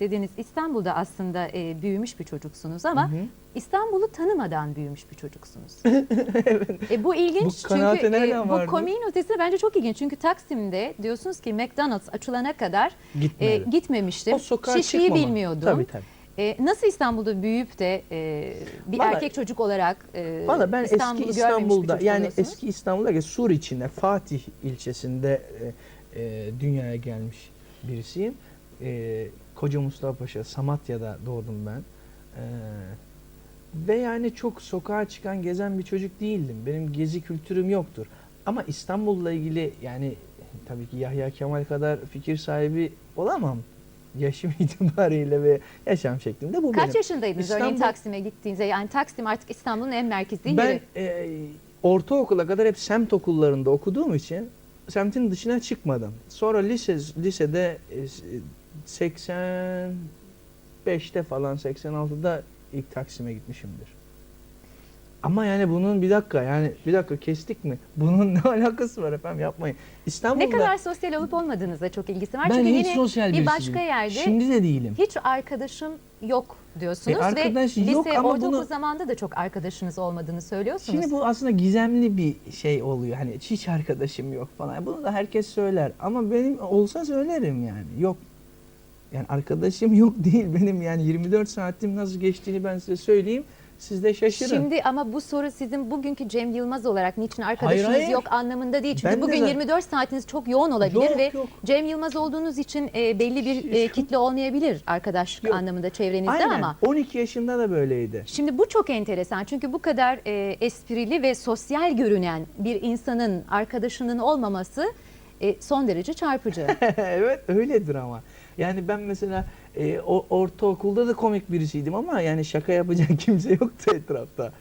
dediniz İstanbul'da aslında e, büyümüş bir çocuksunuz ama Hı hı. İstanbul'u tanımadan büyümüş bir çocuksunuz. e, bu ilginç Bu çünkü nereden bu vardı? komiğin ötesi bence çok ilginç. Çünkü Taksim'de diyorsunuz ki McDonald's açılana kadar e, Gitmedi. gitmemiştim. O sokağa Şişli'yi çıkmama. bilmiyordum. Tabii tabii. E, nasıl İstanbul'da büyüyüp de e, bir Vallahi- erkek çocuk olarak e, Valla ben İstanbul'u eski görmemiş bir İstanbul'da çocuk yani oluyorsunuz? eski İstanbul'da Sur içinde Fatih ilçesinde e, e, dünyaya gelmiş birisiyim. E, Koca Mustafa Paşa Samatya'da doğdum ben. E, ve yani çok sokağa çıkan gezen bir çocuk değildim. Benim gezi kültürüm yoktur. Ama İstanbul'la ilgili yani tabii ki Yahya Kemal kadar fikir sahibi olamam. Yaşım itibariyle ve yaşam şeklimde bu Kaç benim. yaşındaydınız örneğin İstanbul- Taksim'e gittiğinizde? Yani Taksim artık İstanbul'un en merkezi Ben yeri. e, ortaokula kadar hep semt okullarında okuduğum için semtin dışına çıkmadım. Sonra lise lisede e, 85'te falan 86'da ilk Taksim'e gitmişimdir. Ama yani bunun bir dakika yani bir dakika kestik mi? Bunun ne alakası var efendim yapmayın. İstanbul'da Ne kadar sosyal olup olmadığınızda çok ilgisi var. ben Çünkü hiç yine sosyal bir başka değilim. yerde Şimdi de değilim. hiç arkadaşım yok diyorsunuz E, arkadaş ve yok lise, ama ortaokul bunu- zamanında da çok arkadaşınız olmadığını söylüyorsunuz. Şimdi bu aslında gizemli bir şey oluyor. Hani hiç arkadaşım yok falan. Bunu da herkes söyler. Ama benim olsa söylerim yani. Yok. Yani arkadaşım yok değil benim yani 24 saatim nasıl geçtiğini ben size söyleyeyim. Siz de şaşırın. Şimdi ama bu soru sizin bugünkü Cem Yılmaz olarak niçin arkadaşınız Hayır, hayır. yok anlamında değil. Çünkü Ben de bugün zaten- 24 saatiniz çok yoğun olabilir Yok, ve yok. Cem Yılmaz olduğunuz için e, belli bir e, kitle olmayabilir arkadaşlık Yok. anlamında çevrenizde Aynen. ama 12 yaşında da böyleydi. Şimdi bu çok enteresan çünkü bu kadar e, esprili ve sosyal görünen bir insanın arkadaşının olmaması e, son derece çarpıcı. evet öyledir ama. Yani ben mesela e, o, ortaokulda da komik birisiydim ama yani şaka yapacak kimse yoktu etrafta.